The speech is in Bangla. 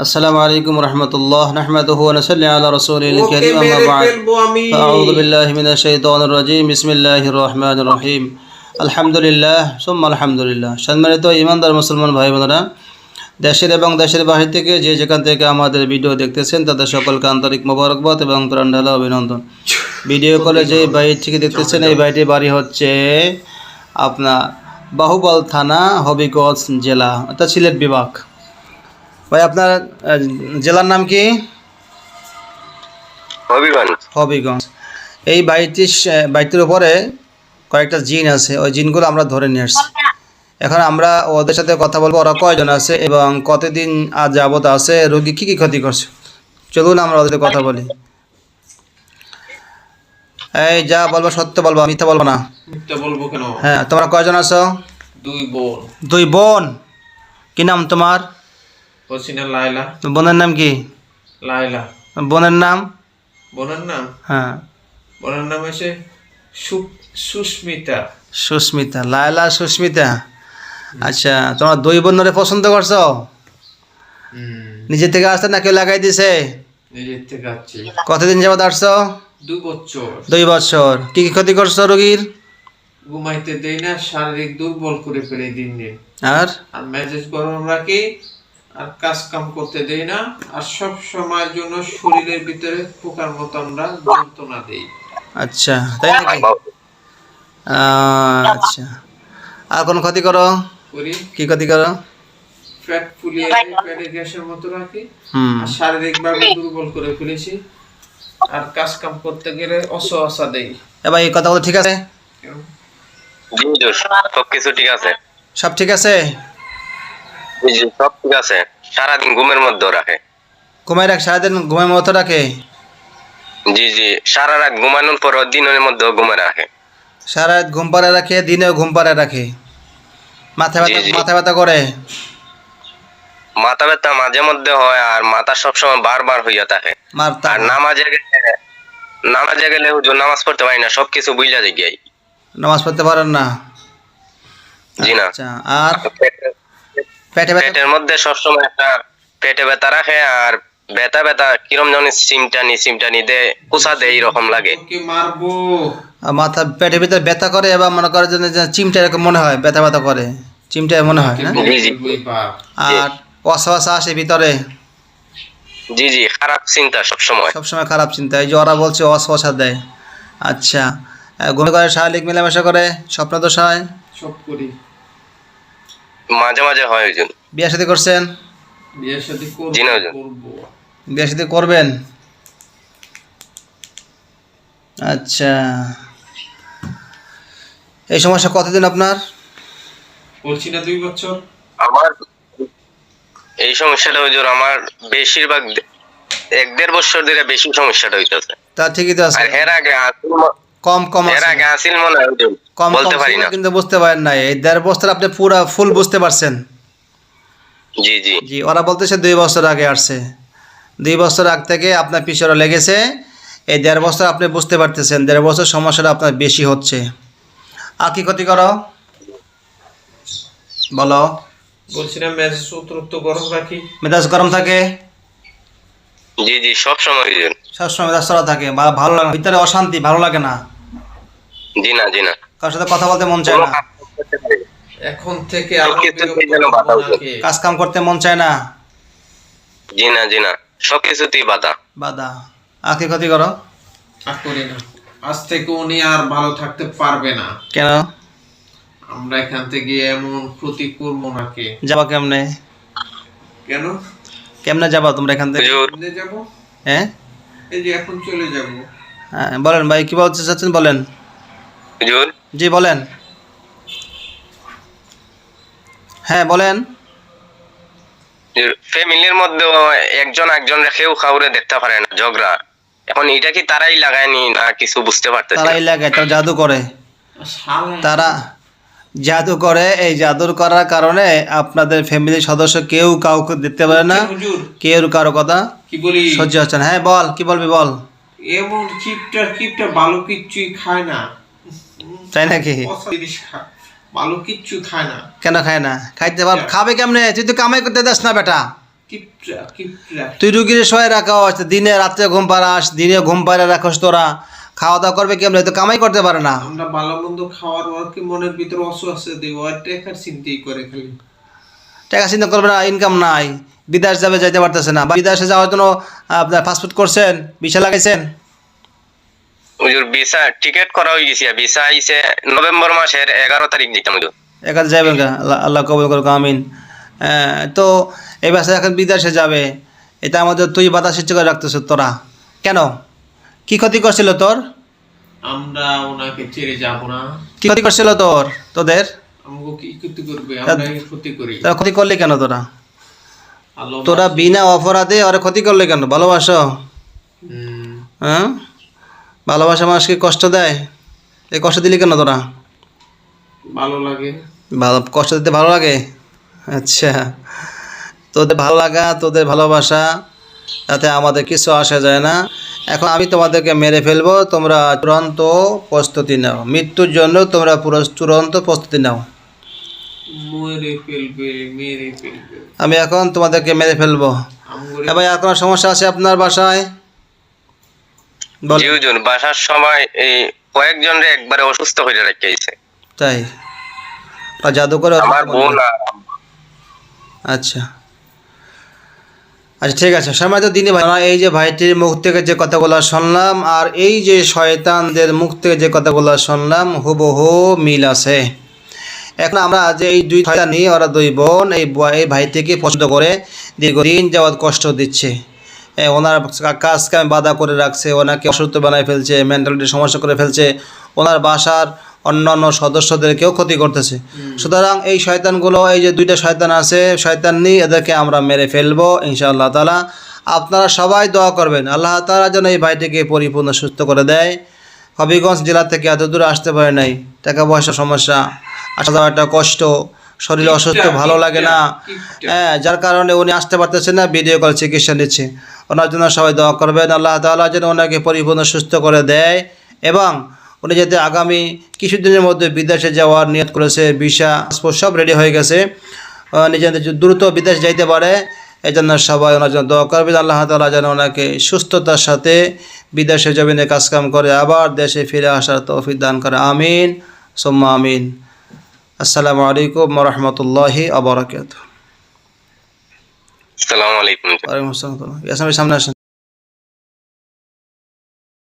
السلام عليكم ورحمة الله نحمده ونصلي على رسوله ওকে الكريم أما মেরে بعد ফেলবো আমি أعوذ بالله من الشيطان الرجيم بسم الله الرحمن الرحيم الحمد لله ثم الحمد لله সম্মানিত ইমানদার মুসলমান ভাই বোনেরা দেশের এবং দেশের বাহির থেকে যে যেখান থেকে আমাদের ভিডিও দেখতেছেন তাদের সকলকে আন্তরিক মোবারকবাদ এবং প্রাণঢালা অভিনন্দন ভিডিও কলে যে বাড়ির থেকে দেখতেছেন এই বাড়িটির বাড়ি হচ্ছে আপনার বাহুবল থানা হবিগঞ্জ জেলা অর্থাৎ সিলেট বিভাগ ভাই আপনার জেলার নাম কি? হবিগঞ্জ। হবিগঞ্জ। এই বাড়িটির স- বাড়িটির উপরে কয়েকটা জিন আছে। ওই জিনগুলো আমরা ধরে নিয়ে আসছি। এখন আমরা ওদের সাথে কথা বলব। ওরা কয়জন আছে এবং কতদিন আজ যাবত আছে? রোগী কী কী ক্ষতি করছে? চলুন আমরা ওদের সাথে কথা বলি। এই যা বলব সত্য বলব মিথ্যা বলব না। মিথ্যা বলব কেন? হ্যাঁ তোমরা কয়জন আছো? দুই বোন। দুই বোন। কি নাম তোমার? হসিনা লাইলা বোনের নাম কি? লাইলা বোনের নাম? বোনের নাম? হ্যাঁ। বোনের নাম হচ্ছে সু- সুস্মিতা। সুস্মিতা লায়লা সুস্মিতা। আচ্ছা তোমার দুই বোনরে পছন্দ করছ? নিজে থেকে আসতে না কেউ লাগাই দিছে? নিজের থেকে আসছি। কতদিন যাবত আসছো? দু বছর। দুই বছর। কি কি ক্ষতি করছ রোগীর? ঘুমাইতে দেই না শারীরিক দুর্বল করে ফেলে দিন দিন। আর? আর মেজাজ গরম রাখি আর কাজ কাম করতে দেই না আর সব সময়ের জন্য শরীরের ভিতরে পোকার মতো আমরা যন্ত্রণা দেই। আচ্ছা তাই নাকি? আহ, আচ্ছা। আর কোন ক্ষতি করো? করি। কি ক্ষতি করো? ফ্যাট ফুলিয়ে পেটে গ্যাসের মতো রাখি। হুম। আর শারীরিকভাবে দুর্বল করে ফেলেছি। আর কাজ কাম করতে গেলে অসহসা দেই। এবার এই কথাগুলো ঠিক আছে? সব কিছু ঠিক আছে। সব ঠিক আছে? সব ঠিক আছে সারাদিন ঘুমের মধ্যে রাখে। ঘুমাই রাখ সারাদিন ঘুমের মতো রাখে? জি জি সারা রাত ঘুমানোর পর দিনের মধ্যেও ঘুমে রাখে। সারা রাত ঘুম পাড়ে রাখে দিনেও ঘুম পাড়ে রাখে? মাথা ব্যথা। মাথা ব্যথা করে? মাথা ব্যথা মাঝে মধ্যে হয় আর মাথা সবসময় বারবার হইয়া থাকে। আর নামাজে গেলে নামাজে গেলে হুজুর নামাজ পড়তে পারি না সবকিছু বুঝলা গিয়াই। নামাজ পড়তে পারেন না? জি না। আচ্ছা আর? পেটে- পেটে পেটের মধ্যে সবসময় একটা পেটে ব্যথা রাখে আর ব্যথা ব্যথা কিরম যেন সিমটানি সিমটানি দে কুসা দে এইরকম লাগে। মারবো। মাথা পেটের ভিতরে ব্যথা করে এবার মনে করে যে যে চিমটা এরকম মনে হয় ব্যথা ব্যথা করে। চিমটা মনে হয় না? জি, জি। আর অসহসা আসে ভিতরে। জি জি খারাপ চিন্তা সবসময়। সবসময় খারাপ চিন্তা। এই যে ওরা বলছে অসহসা দেয়। আচ্ছা। ঘুমে করে শারীরিক মেলামেশা করে স্বপ্ন দোষ হয়? সব করি। মাঝে মাঝে হয় হুজুর বিয়ে সাথে করছেন? বিয়ের সাথে করব জি না, হুজুর। বিয়ে সাথে করবেন? আচ্ছা। এই সমস্যা কতদিন আপনার? বলছি না দুই বছর। আমার এই সমস্যাটা হুজুর আমার বেশিরভাগ এক দেড় বছর ধরে বেশি সমস্যাটা হইতেছে। তা ঠিকই তো আছে। আর এর আগে কম কম এর আছে। মনে হয় কম বলতে কম পারি না। কিন্তু বুঝতে পারেন না এই দেড় বছর আপনি পুরা ফুল বুঝতে পারছেন। জি জি। জি ওরা বলতেছে দুই বছর আগে আসছে। দুই বছর আগ থেকে আপনার পিছনে লেগেছে। এই দেড় বছর আপনি বুঝতে পারতেছেন দেড় বছর সমস্যাটা আপনার বেশি হচ্ছে। আর কি ক্ষতি করো? বলো। বলছি না মেজাজ অতিরিক্ত গরম রাখি মেজাজ গরম থাকে? জি জি সব সময়। হুজুর সবসময় মেজাজ চড়া থাকে। ভালো লাগে ভিতরে অশান্তি ভালো লাগে না। জি না জি না। কারোর সাথে কথা বলতে মন চায় না। এখন থেকে? কাজ কাম করতে মন চায় না। জি না জি না। সব কিছুতেই বাধা। বাধা। আর ক্ষতি করো? করি না। আজ থেকে উনি আর ভালো থাকতে পারবে না। কেন? আমরা এখান থেকে এমন ক্ষতি করব নাকি যাবা কেমনে? কেন? কেমনে যাবা তোমরা এখান থেকে? যাব? হ্যাঁ? এই যে এখন চলে যাব। হ্যাঁ, বলেন ভাই কি বলতে চাচ্ছেন বলেন। হুজুর জি বলেন। হ্যাঁ বলেন। ফ্যামিলির মধ্যে একজন একজন রেখেও কাউরে দেখতে পারে না ঝগড়া। এখন এটা কি তারাই লাগায়নি না কিছু বুঝতে পারতেছি তারা না। এলাকায় তারা জাদু করে। তারা জাদু করে এই জাদুর করার কারণে আপনাদের ফ্যামিলির সদস্য কেউ কাউকে দেখতে পারে না। কেউ কারও কথা কি বলি? সহ্য হচ্ছে না। হ্যাঁ বল কি বলবি বল? এমন কিপটা কিপটা ভালো কিচ্ছুই খায় না। তাই নাকি? ভালো কিচ্ছু খায় না। কেন খায় না? খাইতে পার খাবে কেমনে? তুই তো কামাই করতে দাস না বেটা। তুই রুগীর রাখা আছে দিনে রাত্রে ঘুম পাড়াস দিনে ঘুম পাড়া রাখস তোরা। খাওয়া দাওয়া করবে কেমন? তো কামাই করতে পারে না। আমরা ভালো মন্দ খাওয়ার পর কি মনের ভিতরে দিব আর টেকার চিন্তাই করে খালি। টাকা চিন্তা করবে না ইনকাম নাই। বিদেশ যাবে যাইতে পারতেছে না। বিদেশে যাওয়ার জন্য আপনার পাসপোর্ট করছেন ভিসা লাগাইছেন? হুজুর ভিসা টিকিট করা হয়ে গেছে ভিসা আইছে নভেম্বর মাসের এগারো তারিখ যেতাম হুজুর এখানে যাবেন গা আল্লাহ আল্লাহ কবুল করুক আমিন। হ্যাঁ, তো এই বাসে এখন বিদেশে যাবে এটা আমাদের তুই বাধা সৃষ্টি করে রাখতেছ তোরা। কেন? কি ক্ষতি করছিল তোর? আমরা ওনাকে ছেড়ে যাব না। কি ক্ষতি করছিল তোর তোদের? ক্ষতি করবে? আমরা এই ক্ষতি করি। তোরা ক্ষতি করলি কেন তোরা? তোরা বিনা অপরাধে ওরা ক্ষতি করলে কেন? ভালোবাসো। হ্যাঁ? ভালোবাসা মানুষকে কষ্ট দেয়? এই কষ্ট দিলি কেন তোরা? ভালো লাগে। ভালো কষ্ট দিতে ভালো লাগে? আচ্ছা। তোদের ভালো লাগা তোদের ভালোবাসা তাতে আমাদের কিছু আসা যায় না। এখন আমি তোমাদেরকে মেরে ফেলব তোমরা চূড়ান্ত প্রস্তুতি নাও। মৃত্যুর জন্য তোমরা পুরো চূড়ান্ত প্রস্তুতি নাও। আমি এখন তোমাদেরকে মেরে ফেলব। এবার আর কোনো সমস্যা আছে আপনার বাসায়? বল। জি হুজুর বাসার সময় এই কয়েকজন রে একবারে অসুস্থ হয়ে তাই? ওরা জাদু করে আমার বোন আর আচ্ছা। আচ্ছা ঠিক আছে। সময় তো দিনই ভাই। এই যে ভাইটির মুখ থেকে যে কথাগুলো শুনলাম আর এই যে শয়তানদের মুখ থেকে যে কথাগুলো শুনলাম হুবহু মিল আছে। এখন আমরা যে এই দুই শয়তানি ওরা দুই বোন এই ভাইটিকে পছন্দ করে দীর্ঘদিন যাওয়ার কষ্ট দিচ্ছে। ওনার কাজ কামে বাধা করে রাখছে ওনাকে অসুস্থ বানায় ফেলছে মেন্টালিটি সমস্যা করে ফেলছে। ওনার বাসার অন্যান্য সদস্যদেরকেও ক্ষতি করতেছে। সুতরাং এই শয়তানগুলো এই যে দুইটা শয়তান আছে শয়তান নিয়ে এদেরকে আমরা মেরে ফেলব ইনশাআল্লাহ তালা আপনারা সবাই দোয়া করবেন আল্লাহ তালা যেন এই ভাইটিকে পরিপূর্ণ সুস্থ করে দেয়। হবিগঞ্জ জেলা থেকে এত দূরে আসতে পারে নাই টাকা পয়সার সমস্যা আসা যাওয়া একটা কষ্ট। শরীরে অসুস্থ ভালো লাগে না। হ্যাঁ যার কারণে উনি আসতে পারতেছেন না ভিডিও কল চিকিৎসা নিচ্ছে। ওনার জন্য সবাই দোয়া করবেন আল্লাহ তাআলা যেন ওনাকে পরিপূর্ণ সুস্থ করে দেয় এবং উনি যাতে আগামী কিছুদিনের মধ্যে বিদেশে যাওয়ার নিয়ত করেছে ভিসা পাসপোর্ট সব রেডি হয়ে গেছে। আহ, নিজে নিজে দ্রুত বিদেশ যাইতে পারে এই জন্য সবাই ওনার জন্য দোয়া করবেন আল্লাহ তালা যেন ওনাকে সুস্থতার সাথে বিদেশে জমিনে কাজকাম করে আবার দেশে ফিরে আসার তৌফিক দান করে। আমিন সোম্মা আমিন। আসসালামু আলাইকুম রহমতুল্লাহি আবরাকাত আসসালামু আলাইকুম। ওয়ালাইকুম আসসালাম। ইয়াসমিন সামনে আসেন।